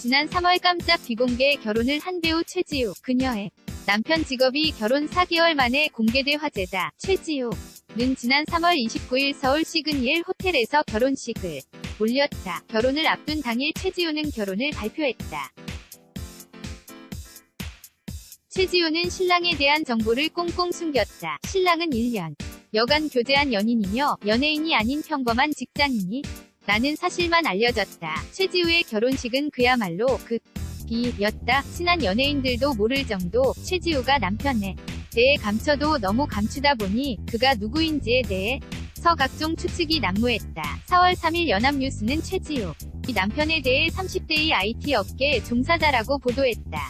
지난 3월 깜짝 비공개 결혼을 한 배우 최지우. 그녀의 남편 직업이 결혼 4개월 만에 공개돼 화제다. 최지우는 지난 3월 29일 서울 시그니엘 호텔에서 결혼식을 올렸다. 결혼을 앞둔 당일 최지우는 결혼을 발표했다. 최지우는 신랑에 대한 정보를 꽁꽁 숨겼다. 신랑은 1년 여간 교제한 연인이며 연예인이 아닌 평범한 직장인이 나는 사실만 알려졌다. 최지우의 결혼식은 그야말로 그 비였다. 친한 연예인들도 모를 정도 최지우가 남편에 대해 감춰도 너무 감추다 보니 그가 누구인지에 대해 서 각종 추측이 난무했다. 4월 3일 연합뉴스는 최지우 이 남편에 대해 30대의 IT 업계 종사자라고 보도했다.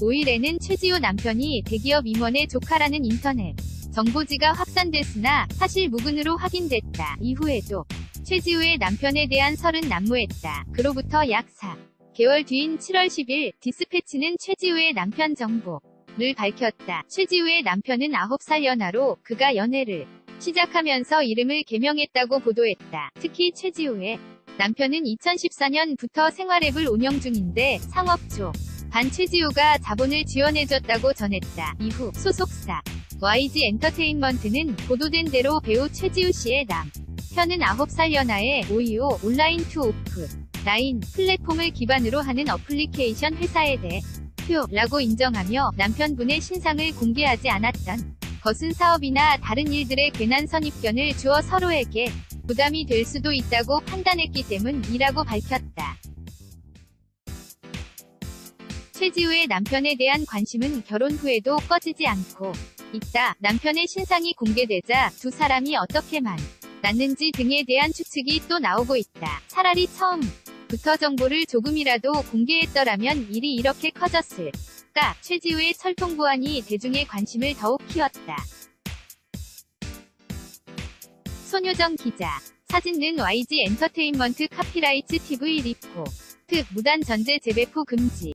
5일에는 최지우 남편이 대기업 임원의 조카라는 인터넷 정보지가 확산됐으나 사실 무근으로 확인됐다. 이후에도 최지우의 남편에 대한 설은 난무했다. 그로부터 약 4 개월 뒤인 7월 10일 디스패치는 최지우의 남편 정보를 밝혔다. 최지우의 남편은 9살 연하로 그가 연애를 시작하면서 이름을 개명했다고 보도했다. 특히 최지우의 남편은 2014년부터 생활앱을 운영 중인데 상업조 반 최지우가 자본을 지원해줬다고 전했다. 이후 소속사 YG 엔터테인먼트는 보도된 대로 배우 최지우 씨의 남편은 9살 연하의 오이오 온라인 투 오프 라인 플랫폼을 기반으로 하는 어플리케이션 회사에 대표라고 인정하며 남편분의 신상을 공개하지 않았던 것은 사업이나 다른 일들의 괜한 선입견을 주어 서로에게 부담이 될 수도 있다고 판단했기 때문이라고 밝혔다. 최지우의 남편에 대한 관심은 결혼 후에도 꺼지지 않고 있다. 남편의 신상이 공개되자 두 사람이 어떻게 만났는지 등에 대한 추측이 또 나오고 있다. 차라리 처음부터 정보를 조금이라도 공개했더라면 일이 이렇게 커졌을까? 최지우의 철통 보안이 대중의 관심을 더욱 키웠다. 손효정 기자. 사진는 YG 엔터테인먼트 카피라이츠 TV 리포. 특 무단 전제 재배포 금지.